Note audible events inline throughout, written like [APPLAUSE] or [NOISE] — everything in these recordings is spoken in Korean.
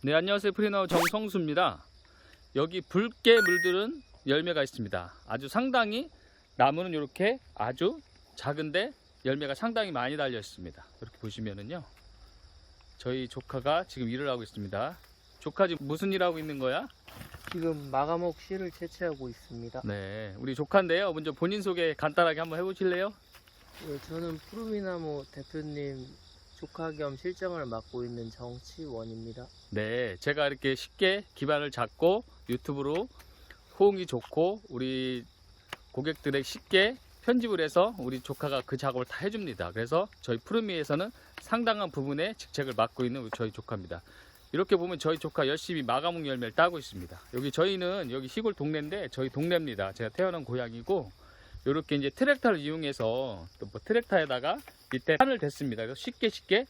네 안녕하세요 프리너 정성수입니다 여기 붉게 물들은 열매가 있습니다 아주 상당히 나무는 이렇게 아주 작은데 열매가 상당히 많이 달려 있습니다 이렇게 보시면은요 저희 조카가 지금 일을 하고 있습니다 조카 지금 무슨 일 하고 있는 거야? 지금 마감옥 씨를 채취하고 있습니다. 네 우리 조카인데요 먼저 본인 소개 간단하게 한번 해보실래요? 예, 저는 푸르미나무 대표님 조카 겸 실장을 맡고 있는 정치원입니다. 네, 제가 이렇게 쉽게 기반을 잡고 유튜브로 호응이 좋고 우리 고객들에게 쉽게 편집을 해서 우리 조카가 그 작업을 다 해줍니다. 그래서 저희 푸르미에서는 상당한 부분의 직책을 맡고 있는 저희 조카입니다. 이렇게 보면 저희 조카 열심히 마가목 열매를 따고 있습니다. 여기 저희는 여기 시골 동네인데 저희 동네입니다. 제가 태어난 고향이고 이렇게 이제 트랙터를 이용해서 또 뭐 트랙터에다가 밑에 판을 댔습니다. 쉽게 쉽게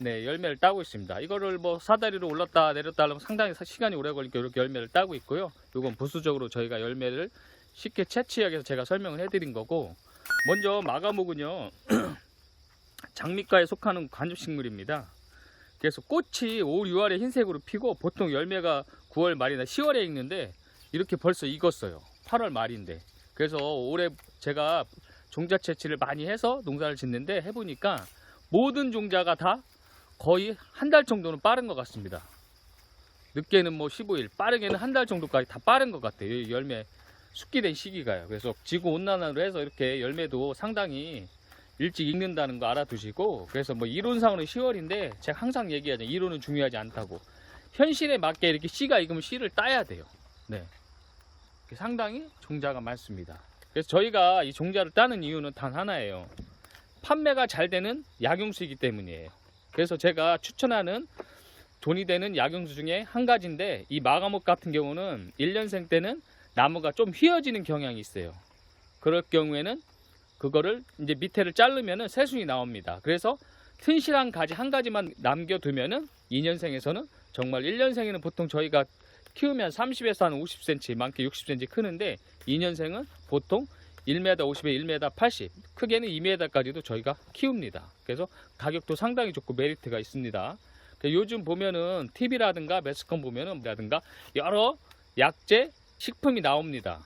네, 열매를 따고 있습니다. 이거를 뭐 사다리로 올랐다 내렸다 하면 상당히 사- 시간이 오래 걸리니까 이렇게 열매를 따고 있고요. 이건 부수적으로 저희가 열매를 쉽게 채취하기 위해서 제가 설명을 해드린 거고 먼저 마가목은요 [CLEARS THROAT] 장미과에 속하는 관엽식물입니다. 그래서 꽃이 5, 6월에 흰색으로 피고 보통 열매가 9월 말이나 10월에 익는데 이렇게 벌써 익었어요. 8월 말인데. 그래서 올해 제가 종자 채취를 많이 해서 농사를 짓는데 해보니까 모든 종자가 다 거의 한 달 정도는 빠른 것 같습니다. 늦게는 뭐 15일, 빠르게는 한 달 정도까지 다 빠른 것 같아요. 이 열매 숙기된 시기가요. 그래서 지구 온난화로 해서 이렇게 열매도 상당히 일찍 익는다는 거 알아두시고 그래서 뭐 이론상으로는 10월인데 제가 항상 얘기하죠. 이론은 중요하지 않다고. 현실에 맞게 이렇게 씨가 익으면 씨를 따야 돼요. 네. 상당히 종자가 많습니다. 그래서 저희가 이 종자를 따는 이유는 단 하나예요. 판매가 잘 되는 약용수이기 때문이에요. 그래서 제가 추천하는 돈이 되는 약용수 중에 한 가지인데 이 마가목 같은 경우는 1년생 때는 나무가 좀 휘어지는 경향이 있어요. 그럴 경우에는 그거를 이제 밑에를 자르면은 새순이 나옵니다. 그래서 튼실한 가지 한 가지만 남겨두면은 2년생에서는 정말 1년생에는 보통 저희가 키우면 30에서 한 50cm, 많게 60cm 크는데 2년생은 보통 1m 50에 1m 80, 크게는 2m까지도 저희가 키웁니다. 그래서 가격도 상당히 좋고 메리트가 있습니다. 그 요즘 보면은 TV라든가 매스컴 보면은 라든가 여러 약재 식품이 나옵니다.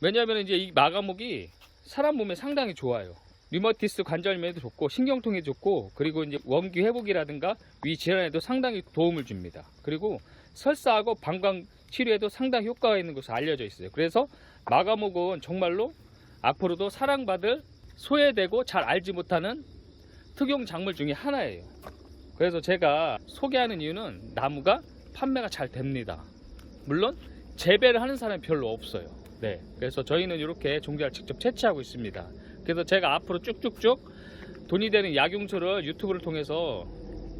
왜냐하면 이제 이 마가목이 사람 몸에 상당히 좋아요. 류머티스 관절염에도 좋고 신경통에 좋고 그리고 이제 원기 회복이라든가 위 질환에도 상당히 도움을 줍니다. 그리고 설사하고 방광 치료에도 상당히 효과가 있는 것으로 알려져 있어요. 그래서 마가목은 정말로 앞으로도 사랑받을 소외되고 잘 알지 못하는 특용 작물 중에 하나예요. 그래서 제가 소개하는 이유는 나무가 판매가 잘 됩니다. 물론 재배를 하는 사람이 별로 없어요. 네. 그래서 저희는 이렇게 종자를 직접 채취하고 있습니다. 그래서 제가 앞으로 쭉쭉쭉 돈이 되는 약용수를 유튜브를 통해서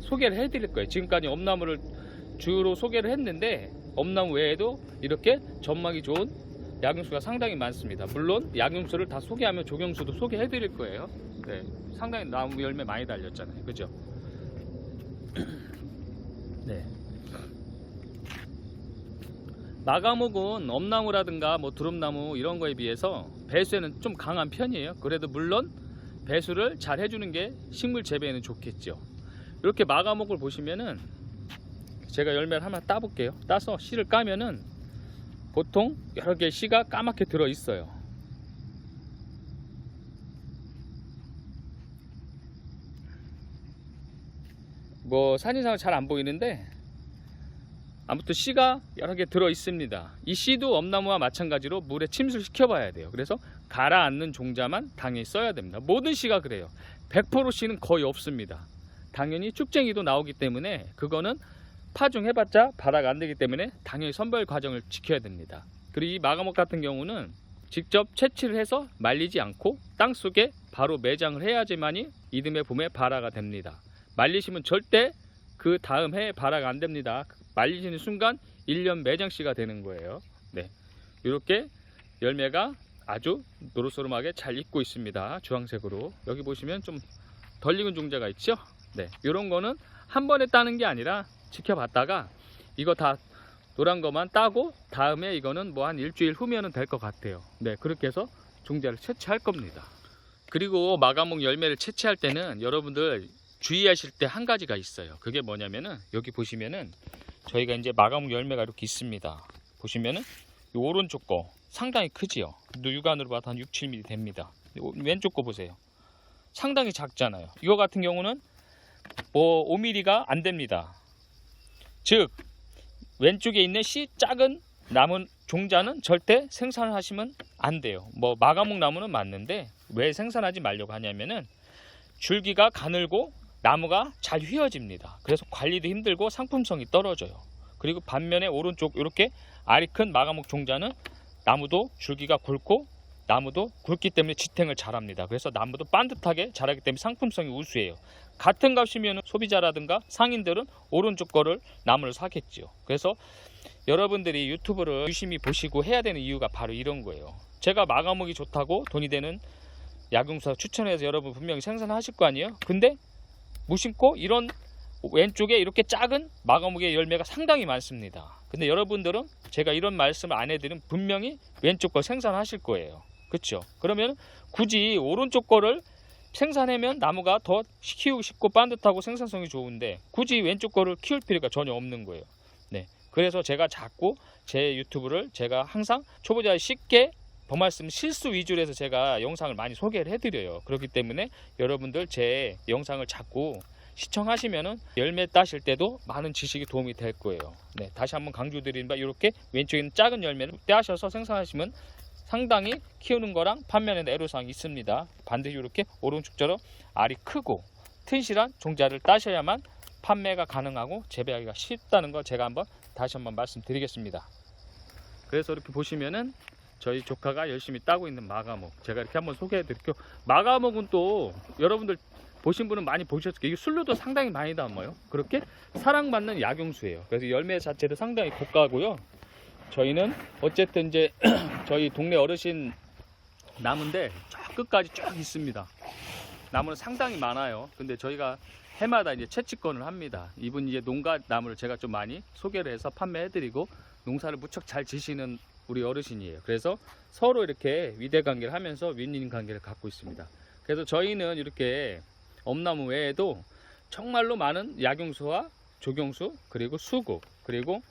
소개를 해드릴 거예요. 지금까지 엄나무를 주로 소개를 했는데 엄나무 외에도 이렇게 전망이 좋은 약용수가 상당히 많습니다. 물론 약용수를 다 소개하면 조경수도 소개해 드릴 거예요. 네, 상당히 나무 열매 많이 달렸잖아요. 그죠? [CLEARS THROAT] 네. 마가목은 엄나무라든가 뭐 두릅나무 이런 거에 비해서 배수에는 좀 강한 편이에요. 그래도 물론 배수를 잘 해주는 게 식물 재배에는 좋겠죠. 이렇게 마가목을 보시면은 제가 열매를 하나 따볼게요. 따서 씨를 까면은 보통 여러 개의 씨가 까맣게 들어 있어요. 뭐 사진상은 잘 안 보이는데 아무튼 씨가 여러 개 들어 있습니다. 이 씨도 엄나무와 마찬가지로 물에 침수를 시켜 봐야 돼요. 그래서 가라앉는 종자만 당연히 써야 됩니다. 모든 씨가 그래요. 100% 씨는 거의 없습니다. 당연히 쭉쟁이도 나오기 때문에 그거는 파종 해봤자 발화가 안 되기 때문에 당연히 선별 과정을 지켜야 됩니다. 그리고 이 마가목 같은 경우는 직접 채취를 해서 말리지 않고 땅 속에 바로 매장을 해야지만이 이듬해 봄에 발화가 됩니다. 말리시면 절대 그 다음 해에 발화가 안 됩니다. 말리시는 순간 1년 매장씨가 되는 거예요. 네. 이렇게 열매가 아주 노릇소름하게 잘 익고 있습니다. 주황색으로. 여기 보시면 좀 덜 익은 종자가 있죠? 네. 이런 거는 한 번에 따는 게 아니라 지켜봤다가 이거 다 노란 거만 따고 다음에 이거는 뭐 한 일주일 후면은 될 것 같아요. 네. 그렇게 해서 종자를 채취할 겁니다. 그리고 마가목 열매를 채취할 때는 여러분들 주의하실 때 한 가지가 있어요. 그게 뭐냐면은 여기 보시면은 저희가 이제 마감 열매가 이렇게 있습니다. 보시면은 이 오른쪽 거 상당히 크지요. 육안으로 봐도 한 6, 7mm 됩니다. 요 왼쪽 거 보세요. 상당히 작잖아요. 이거 같은 경우는 뭐 5mm가 안 됩니다. 즉 왼쪽에 있는 씨 작은 나무 종자는 절대 생산을 하시면 안 돼요. 뭐 마가목 나무는 맞는데 왜 생산하지 말려고 하냐면은 줄기가 가늘고 나무가 잘 휘어집니다. 그래서 관리도 힘들고 상품성이 떨어져요. 그리고 반면에 오른쪽 이렇게 알이 큰 마가목 종자는 나무도 줄기가 굵고 나무도 굵기 때문에 지탱을 잘합니다. 그래서 나무도 반듯하게 자라기 때문에 상품성이 우수해요. 같은 값이면 소비자라든가 상인들은 오른쪽 거를 나무를 사겠지요. 그래서 여러분들이 유튜브를 유심히 보시고 해야 되는 이유가 바로 이런 거예요. 제가 마감목이 좋다고 돈이 되는 약용사 추천해서 여러분 분명히 생산하실 거 아니에요? 근데 무심코 이런 왼쪽에 이렇게 작은 마감목의 열매가 상당히 많습니다. 근데 여러분들은 제가 이런 말씀을 안 해드리면 분명히 왼쪽 거 생산하실 거예요. 그렇죠? 그러면 굳이 오른쪽 거를 생산하면 나무가 더 키우기 쉽고 반듯하고 생산성이 좋은데 굳이 왼쪽 거를 키울 필요가 전혀 없는 거예요. 네. 그래서 제가 자꾸 제 유튜브를 제가 항상 초보자 쉽게 버말씀 실수 위주로 해서 제가 영상을 많이 소개를 해드려요. 그렇기 때문에 여러분들 제 영상을 자꾸 시청하시면은 열매 따실 때도 많은 지식이 도움이 될 거예요. 네, 다시 한번 강조드리는 바 이렇게 왼쪽에 있는 작은 열매를 떼하셔서 생산하시면 상당히 키우는 거랑 판매는 애로사항이 있습니다. 반드시 이렇게 오른쪽처럼 알이 크고 튼실한 종자를 따셔야만 판매가 가능하고 재배하기가 쉽다는 거 제가 한번 다시 한번 말씀드리겠습니다. 그래서 이렇게 보시면은 저희 조카가 열심히 따고 있는 마가목 제가 이렇게 한번 소개해 드릴게요. 마가목은 또 여러분들 보신 분은 많이 보셨을 거예요. 이게 술로도 상당히 많이 담아요. 그렇게 사랑받는 약용수예요. 그래서 열매 자체도 상당히 고가고요. 저희는 어쨌든 이제 [CLEARS THROAT] 저희 동네 어르신 나무인데 쫙 끝까지 쭉 있습니다. 나무는 상당히 많아요. 근데 저희가 해마다 이제 채취권을 합니다. 이분 이제 농가 나무를 제가 좀 많이 소개를 해서 판매해드리고 농사를 무척 잘 지시는 우리 어르신이에요. 그래서 서로 이렇게 위대 관계를 하면서 윈윈 관계를 갖고 있습니다. 그래서 저희는 이렇게 엄나무 외에도 정말로 많은 약용수와 조경수 그리고 수국 그리고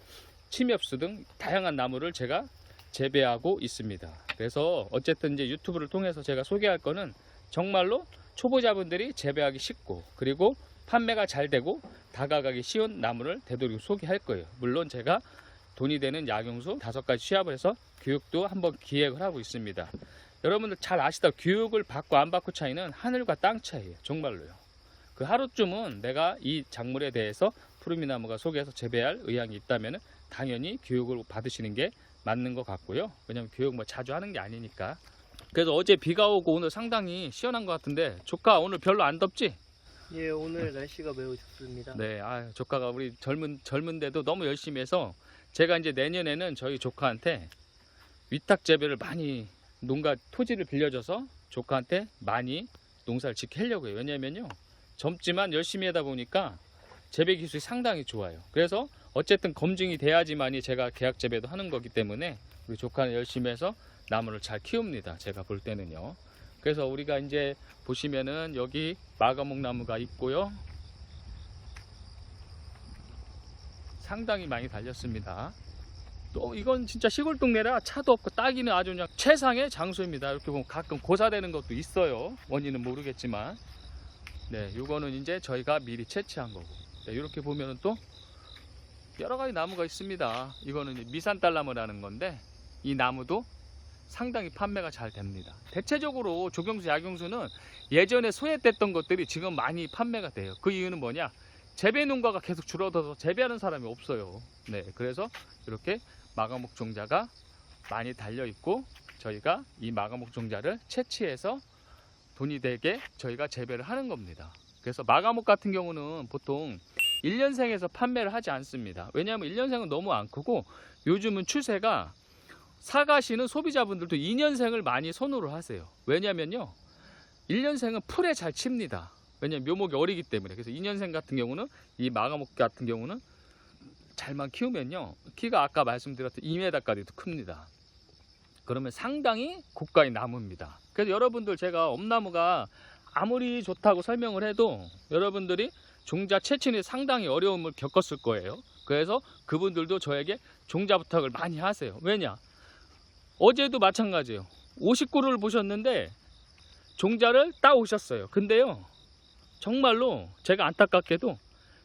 침엽수 등 다양한 나무를 제가 재배하고 있습니다. 그래서 어쨌든 이제 유튜브를 통해서 제가 소개할 거는 정말로 초보자분들이 재배하기 쉽고 그리고 판매가 잘 되고 다가가기 쉬운 나무를 되도록 소개할 거예요. 물론 제가 돈이 되는 약용수 다섯 가지 취합을 해서 교육도 한번 기획을 하고 있습니다. 여러분들 잘 아시다 교육을 받고 안 받고 차이는 하늘과 땅 차이예요. 정말로요. 그 하루쯤은 내가 이 작물에 대해서 푸르미나무가 소개해서 재배할 의향이 있다면 당연히 교육을 받으시는 게 맞는 것 같고요. 왜냐면 교육 뭐 자주 하는 게 아니니까. 그래서 어제 비가 오고 오늘 상당히 시원한 것 같은데 조카 오늘 별로 안 덥지? 예, 오늘 날씨가 매우 좋습니다. 네, 아 조카가 우리 젊은 젊은데도 너무 열심히 해서 제가 이제 내년에는 저희 조카한테 위탁 재배를 많이 농가 토지를 빌려줘서 조카한테 많이 농사를 하려고 해요. 왜냐면요 젊지만 열심히 하다 보니까 재배 기술이 상당히 좋아요. 그래서 어쨌든 검증이 돼야지만이 제가 계약 재배도 하는 거기 때문에 우리 조카는 열심히 해서 나무를 잘 키웁니다. 제가 볼 때는요. 그래서 우리가 이제 보시면은 여기 마가목 나무가 있고요. 상당히 많이 달렸습니다. 또 이건 진짜 시골 동네라 차도 없고 따기는 아주 그냥 최상의 장소입니다. 이렇게 보면 가끔 고사되는 것도 있어요. 원인은 모르겠지만. 네, 이거는 이제 저희가 미리 채취한 거고. 네, 이렇게 보면은 또 여러 가지 나무가 있습니다. 이거는 이제 미산딸나무라는 건데 이 나무도 상당히 판매가 잘 됩니다. 대체적으로 조경수, 약용수는 예전에 소외됐던 것들이 지금 많이 판매가 돼요. 그 이유는 뭐냐? 재배 농가가 계속 줄어들어서 재배하는 사람이 없어요. 네, 그래서 이렇게 마가목 종자가 많이 달려 있고 저희가 이 마가목 종자를 채취해서 돈이 되게 저희가 재배를 하는 겁니다. 그래서 마가목 같은 경우는 보통 1년생에서 판매를 하지 않습니다. 왜냐하면 1년생은 너무 안 크고 요즘은 추세가 사가시는 소비자분들도 2년생을 많이 선호를 하세요. 왜냐면요. 1년생은 풀에 잘 칩니다. 왜냐면 묘목이 어리기 때문에. 그래서 2년생 같은 경우는 이 마가목 같은 경우는 잘만 키우면요. 키가 아까 말씀드렸던 2m까지도 큽니다. 그러면 상당히 고가의 나무입니다. 그래서 여러분들 제가 엄나무가 아무리 좋다고 설명을 해도 여러분들이 종자 채취는 상당히 어려움을 겪었을 거예요. 그래서 그분들도 저에게 종자 부탁을 많이 하세요. 왜냐? 어제도 마찬가지예요. 50그루를 보셨는데 종자를 따 오셨어요. 근데요. 정말로 제가 안타깝게도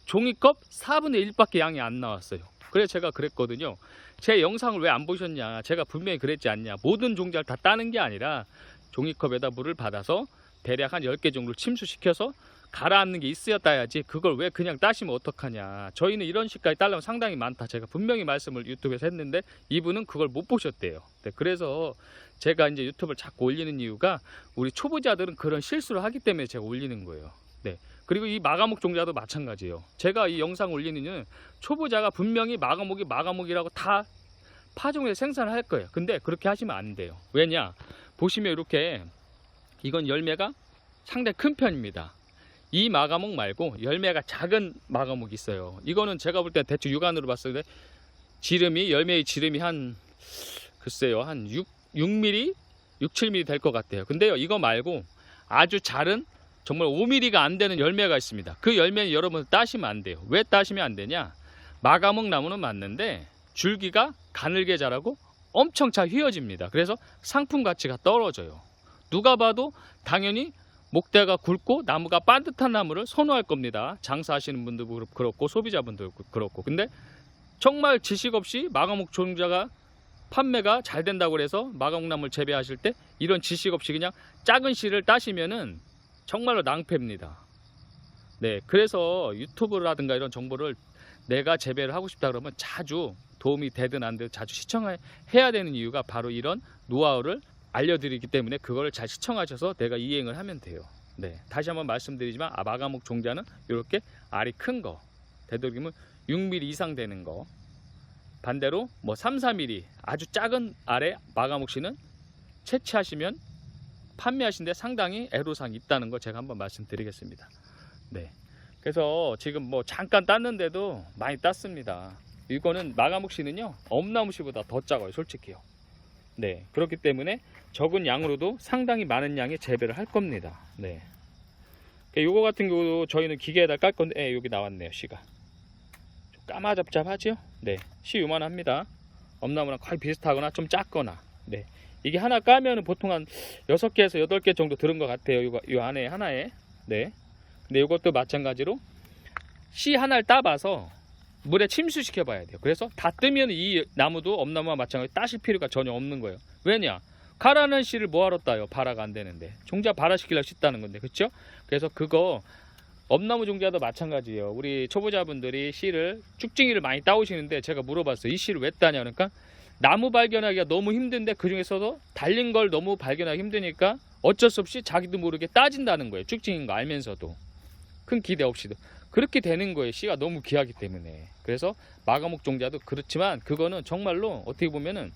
종이컵 4분의 1밖에 양이 안 나왔어요. 그래서 제가 그랬거든요. 제 영상을 왜 안 보셨냐? 제가 분명히 그랬지 않냐? 모든 종자를 다 따는 게 아니라 종이컵에다 물을 받아서 대략 한 10개 정도를 침수시켜서 가라앉는 게 있어야 따야지 그걸 왜 그냥 따시면 어떡하냐. 저희는 이런 식까지 따려면 상당히 많다. 제가 분명히 말씀을 유튜브에서 했는데 이분은 그걸 못 보셨대요. 네, 그래서 제가 이제 유튜브를 자꾸 올리는 이유가 우리 초보자들은 그런 실수를 하기 때문에 제가 올리는 거예요. 네 그리고 이 마가목 종자도 마찬가지예요. 제가 이 영상 올리는 이유는 초보자가 분명히 마가목이 마가목이라고 다 파종에 생산을 할 거예요. 근데 그렇게 하시면 안 돼요. 왜냐? 보시면 이렇게 이건 열매가 상당히 큰 편입니다 이 마가목 말고 열매가 작은 마가목이 있어요. 이거는 제가 볼 때 대충 육안으로 봤을 때 지름이 열매의 지름이 한 글쎄요 한 6, 6mm, 6, 7mm 될 것 같아요. 근데요 이거 말고 아주 작은 정말 5mm가 안 되는 열매가 있습니다. 그 열매는 여러분 따시면 안 돼요. 왜 따시면 안 되냐? 마가목 나무는 맞는데 줄기가 가늘게 자라고 엄청 잘 휘어집니다. 그래서 상품 가치가 떨어져요. 누가 봐도 당연히 목대가 굵고 나무가 반듯한 나무를 선호할 겁니다. 장사하시는 분들도 그렇고 소비자분들도 그렇고. 근데 정말 지식 없이 마가목 종자가 판매가 잘 된다고 해서 마가목나무를 재배하실 때 이런 지식 없이 그냥 작은 씨를 따시면은 정말로 낭패입니다. 네, 그래서 유튜브라든가 이런 정보를 내가 재배를 하고 싶다 그러면 자주 도움이 되든 안 되든 자주 시청해야 되는 이유가 바로 이런 노하우를 알려드리기 때문에 그걸 잘 시청하셔서 내가 이행을 하면 돼요. 네, 다시 한번 말씀드리지만 아, 마가목 종자는 이렇게 알이 큰 거, 되도록이면 6mm 이상 되는 거. 반대로 뭐 3, 4mm 아주 작은 알의 마가목 씨는 채취하시면 판매하신데 상당히 애로사항이 있다는 거 제가 한번 말씀드리겠습니다. 네. 그래서 지금 뭐 잠깐 땄는데도 많이 땄습니다. 이거는 마가목 씨는요 엄나무 씨보다 더 작아요, 솔직히요. 네, 그렇기 때문에 적은 양으로도 상당히 많은 양의 재배를 할 겁니다. 네. 요거 같은 경우도 저희는 기계에다 깔 건데, 예, 여기 나왔네요, 씨가. 좀 까마잡잡하죠? 네, 씨 요만합니다. 엄나무랑 거의 비슷하거나 좀 작거나, 네. 이게 하나 까면은 보통 한 6개에서 8개 정도 들은 것 같아요. 요, 요 안에 하나에. 네. 근데 이것도 마찬가지로 씨 하나를 따봐서 물에 침수시켜 봐야 돼요. 그래서 다 뜨면 이 나무도 엄나무와 마찬가지로 따실 필요가 전혀 없는 거예요. 왜냐? 가라는 씨를 뭐하러 따요? 발화가 안 되는데. 종자 발화시키려고 씻다는 건데. 그쵸? 그래서 그거 엄나무 종자도 마찬가지예요. 우리 초보자분들이 씨를 쭉증이를 많이 따오시는데 제가 물어봤어요. 이 씨를 왜 따냐? 그러니까 나무 발견하기가 너무 힘든데 그 중에서도 달린 걸 너무 발견하기 힘드니까 어쩔 수 없이 자기도 모르게 따진다는 거예요. 쭉증인 거 알면서도. 큰 기대 없이도. 그렇게 되는 거예요. 씨가 너무 귀하기 때문에. 그래서 마가목 종자도 그렇지만 그거는 정말로 어떻게 보면은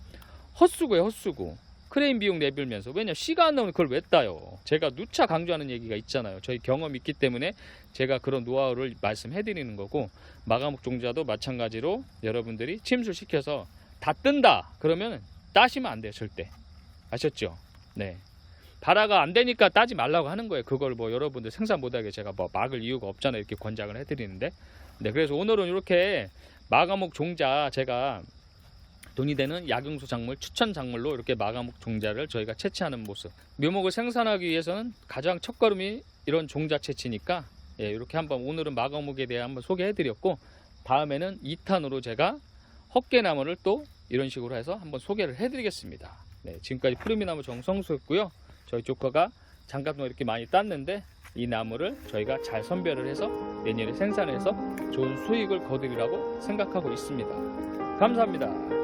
헛수고예요, 헛수고. 크레인 비용 내밀면서 왜냐 씨가 안 나오면 그걸 왜 따요? 제가 누차 강조하는 얘기가 있잖아요. 저희 경험이 있기 때문에 제가 그런 노하우를 말씀해 드리는 거고 마가목 종자도 마찬가지로 여러분들이 침수시켜서 다 뜬다. 그러면 따시면 안 돼요, 절대. 아셨죠? 네. 발화가 안 되니까 따지 말라고 하는 거예요. 그걸 뭐 여러분들 생산 못하게 제가 뭐 막을 이유가 없잖아요. 이렇게 권장을 해드리는데. 네, 그래서 오늘은 이렇게 마가목 종자 제가 돈이 되는 약용수 작물 추천 작물로 이렇게 마가목 종자를 저희가 채취하는 모습. 묘목을 생산하기 위해서는 가장 첫걸음이 이런 종자 채취니까 예, 이렇게 한번 오늘은 마가목에 대해 한번 소개해드렸고 다음에는 2탄으로 제가 헛개나무를 또 이런 식으로 해서 한번 소개를 해드리겠습니다. 네, 지금까지 푸르미나무 정성수였고요. 저희 잠깐 동안 이렇게 많이 땄는데 이 나무를 저희가 잘 선별을 해서 내년에 생산해서 좋은 수익을 거두리라고 생각하고 있습니다. 감사합니다.